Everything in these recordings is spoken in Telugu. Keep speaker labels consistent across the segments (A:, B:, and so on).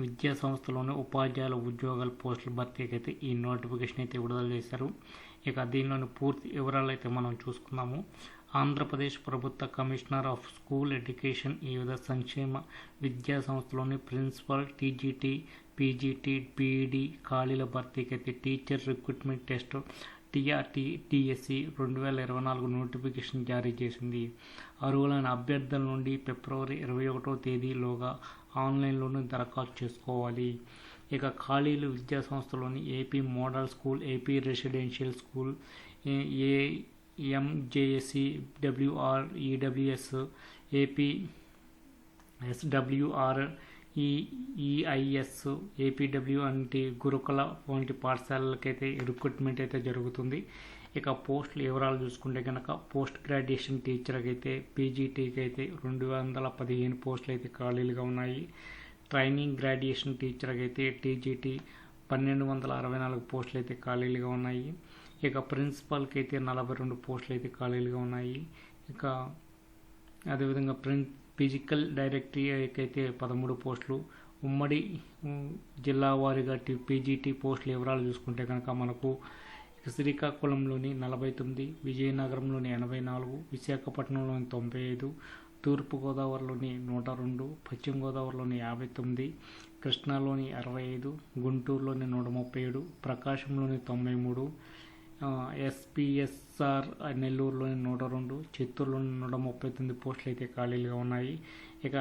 A: విద్యా సంస్థలోని ఉపాధ్యాయుల ఉద్యోగాల పోస్టుల భర్తీకి అయితే ఈ నోటిఫికేషన్ అయితే విడుదల చేశారు. ఇక దీనిలోని పూర్తి వివరాలు అయితే మనం చూసుకున్నాము ఆంధ్రప్రదేశ్ ప్రభుత్వ కమిషనర్ ఆఫ్ స్కూల్ ఎడ్యుకేషన్ ఈ విధ సంక్షేమ విద్యా సంస్థలోని ప్రిన్సిపల్ టీజీటీ పీజీటీ పీఈడి ఖాళీల భర్తీకి అయితే teacher recruitment test TRT TSC రెండు వేల ఇరవై నాలుగు నోటిఫికేషన్ జారీ చేసింది. అర్హులైన అభ్యర్థుల నుండి ఫిబ్రవరి ఇరవై ఒకటో తేదీలోగా ఆన్లైన్లోనే దరఖాస్తు చేసుకోవాలి. ఇక ఖాళీలు విద్యా సంస్థలోని AP model school AP residential school A MJSC WR EWS AP SWR E EIS APW వంటి గురుకుల వంటి పాఠశాలలకైతే రిక్రూట్మెంట్ అయితే జరుగుతుంది. ఇక పోస్టులు వివరాలు చూసుకుంటే కనుక పోస్ట్ గ్రాడ్యుయేషన్ టీచర్కి అయితే పీజీటీకి అయితే రెండు వందల పదిహేను పోస్టులు అయితే ఖాళీలుగా ఉన్నాయి. ట్రైనింగ్ గ్రాడ్యుయేషన్ టీచర్కి అయితే టీజీటీ పన్నెండు వందల అరవై నాలుగు పోస్టులు అయితే ఖాళీలుగా ఉన్నాయి. ఇక ప్రిన్సిపల్కి అయితే నలభై రెండు పోస్టులు అయితే ఖాళీలుగా ఉన్నాయి. ఇక అదేవిధంగా ప్రిన్ ఫిజికల్ డైరెక్టరీకి అయితే పదమూడు పోస్టులు. ఉమ్మడి జిల్లా వారీగా పీజీటీ పోస్టుల వివరాలు చూసుకుంటే కనుక మనకు శ్రీకాకుళంలోని నలభై తొమ్మిది విజయనగరంలోని ఎనభై నాలుగు విశాఖపట్నంలోని తొంభై ఐదు తూర్పుగోదావరిలోని నూట రెండు పశ్చిమ గోదావరిలోని యాభై తొమ్మిది కృష్ణాలోని అరవై ఐదు గుంటూరులోని నూట ముప్పై ఏడు ప్రకాశంలోని తొంభై మూడు ఎస్పిఎస్ఆర్ నెల్లూరులోని నూట రెండు చిత్తూరులోని నూట ముప్పై తొమ్మిది పోస్టులు అయితే ఖాళీలుగా ఉన్నాయి. ఇక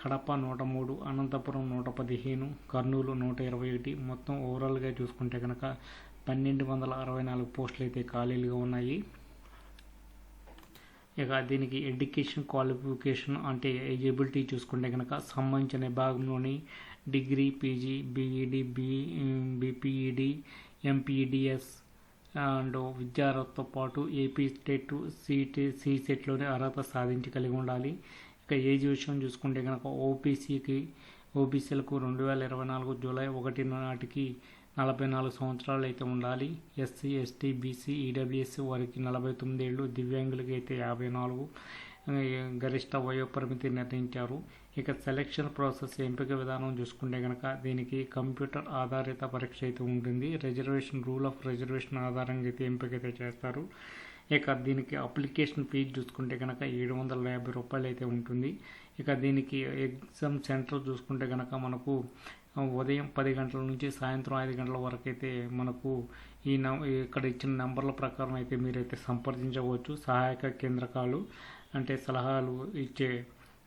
A: కడప నూట మూడు అనంతపురం నూట పదిహేను కర్నూలు నూట ఇరవై ఒకటి మొత్తం ఓవరాల్గా చూసుకుంటే కనుక పన్నెండు వందల అరవై నాలుగు పోస్టులు అయితే ఖాళీలుగా ఉన్నాయి. ఇక దీనికి ఎడ్యుకేషన్ క్వాలిఫికేషన్ అంటే ఎలిజిబిలిటీ చూసుకుంటే కనుక సంబంధించిన విభాగంలోని degree PG BEd B BPEd MPEds and విద్యార్హతతో పాటు ఏపీ స్టేట్ సీటీ సి సెట్లోని అర్హత సాధించి కలిగి ఉండాలి. ఇక ఏజ్ విషయం చూసుకుంటే కనుక ఓబీసీకి ఓబీసీలకు రెండు వేల ఇరవై నాలుగు జూలై ఒకటి నాటికి నలభై నాలుగు సంవత్సరాలు అయితే ఉండాలి. ఎస్సీ ఎస్టీ బీసీ ఈడబ్ల్యూఎస్సీ వారికి నలభై తొమ్మిది ఏళ్ళు దివ్యాంగులకి అయితే యాభై నాలుగు గరిష్ట వయోపరిమితి నిర్ణయించారు. ఇక సెలక్షన్ ప్రాసెస్ ఎంపిక విధానం చూసుకుంటే కనుక దీనికి కంప్యూటర్ ఆధారిత పరీక్ష అయితే ఉంటుంది. రిజర్వేషన్ రూల్ ఆఫ్ రిజర్వేషన్ ఆధారంగా అయితే ఎంపిక అయితే చేస్తారు. ఇక దీనికి అప్లికేషన్ ఫీజు చూసుకుంటే కనుక ఏడు వందల యాభై రూపాయలు అయితే ఉంటుంది. ఇక దీనికి ఎగ్జామ్ సెంటర్ చూసుకుంటే కనుక మనకు ఉదయం పది గంటల నుంచి సాయంత్రం ఐదు గంటల వరకు అయితే మనకు ఈ ఇక్కడ ఇచ్చిన నెంబర్ల ప్రకారం అయితే మీరైతే సంప్రదించవచ్చు. సహాయక కేంద్రకాలు అంటే సలహాలు ఇచ్చే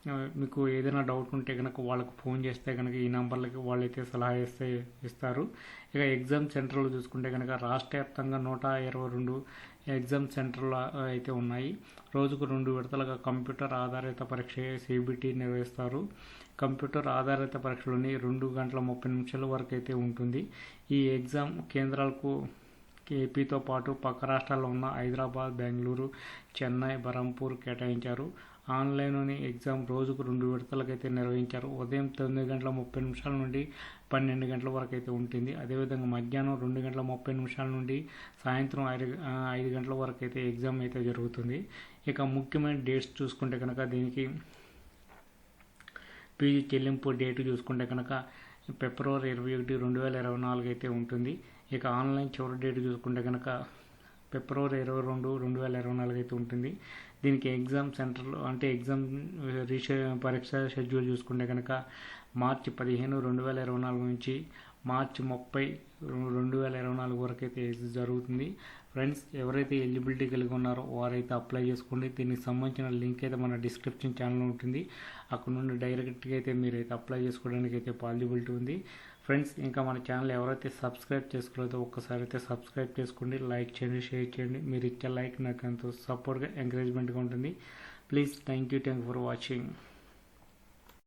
A: మీకు ఏదైనా డౌట్ ఉంటే కనుక వాళ్ళకు ఫోన్ చేస్తే కనుక ఈ నెంబర్లకి వాళ్ళైతే సలహా ఇస్తే ఇస్తారు. ఇక ఎగ్జామ్ సెంటర్లు చూసుకుంటే కనుక రాష్ట్ర వ్యాప్తంగా నూట ఇరవై రెండు ఎగ్జామ్ సెంటర్లు అయితే ఉన్నాయి. రోజుకు రెండు విడతలుగా కంప్యూటర్ ఆధారిత పరీక్ష సిబిటి నిర్వహిస్తారు. కంప్యూటర్ ఆధారిత పరీక్షలోని రెండు గంటల ముప్పై నిమిషాల వరకు అయితే ఉంటుంది. ఈ ఎగ్జామ్ కేంద్రాలకు ఏపీతో పాటు పక్క రాష్ట్రాల్లో ఉన్న హైదరాబాద్ బెంగళూరు చెన్నై బరంపూర్ కేటాయించారు. ఆన్లైన్లోని ఎగ్జామ్ రోజుకు రెండు విడతలకైతే నిర్వహించారు. ఉదయం తొమ్మిది గంటల ముప్పై నిమిషాల నుండి పన్నెండు గంటల వరకు అయితే ఉంటుంది. అదేవిధంగా మధ్యాహ్నం రెండు గంటల ముప్పై నిమిషాల నుండి సాయంత్రం ఐదు ఐదు గంటల వరకు అయితే ఎగ్జామ్ అయితే జరుగుతుంది. ఇక ముఖ్యమైన డేట్స్ చూసుకుంటే కనుక దీనికి పీజీ చెల్లింపు డేట్ చూసుకుంటే కనుక ఫిబ్రవరి ఇరవై ఒకటి రెండు వేల ఇరవై నాలుగు అయితే ఉంటుంది. ఇక ఆన్లైన్ చివరి డేట్ చూసుకుంటే కనుక ఫిబ్రవరి ఇరవై రెండు రెండు వేల ఇరవై నాలుగు అయితే ఉంటుంది. దీనికి ఎగ్జామ్ సెంటర్లో అంటే ఎగ్జామ్ రీష పరీక్ష షెడ్యూల్ చూసుకుంటే కనుక మార్చి పదిహేను రెండు వేల ఇరవై నాలుగు నుంచి మార్చి ముప్పై రెండు వేల ఇరవై నాలుగు వరకు అయితే జరుగుతుంది. ఫ్రెండ్స్ ఎవరైతే ఎలిజిబిలిటీ కలిగి ఉన్నారో వారైతే అప్లై చేసుకోండి. దీనికి సంబంధించిన లింక్ అయితే మన డిస్క్రిప్షన్ ఛానల్ ఉంటుంది. అక్కడ నుండి డైరెక్ట్గా అయితే మీరైతే అప్లై చేసుకోవడానికి అయితే పాసిబిలిటీ ఉంది. ఫ్రెండ్స్ ఇంకా మన ఛానల్ ఎవరైతే సబ్స్క్రైబ్ చేసుకోలేదో ఒక్కసారి అయితే సబ్స్క్రైబ్ చేసుకోండి లైక్ చేయండి షేర్ చేయండి. మీరు ఇచ్చే లైక్ నాకు ఎంతో సపోర్ట్గా ఎంకరేజ్మెంట్గా ఉంటుంది. Please thank you thank for watching.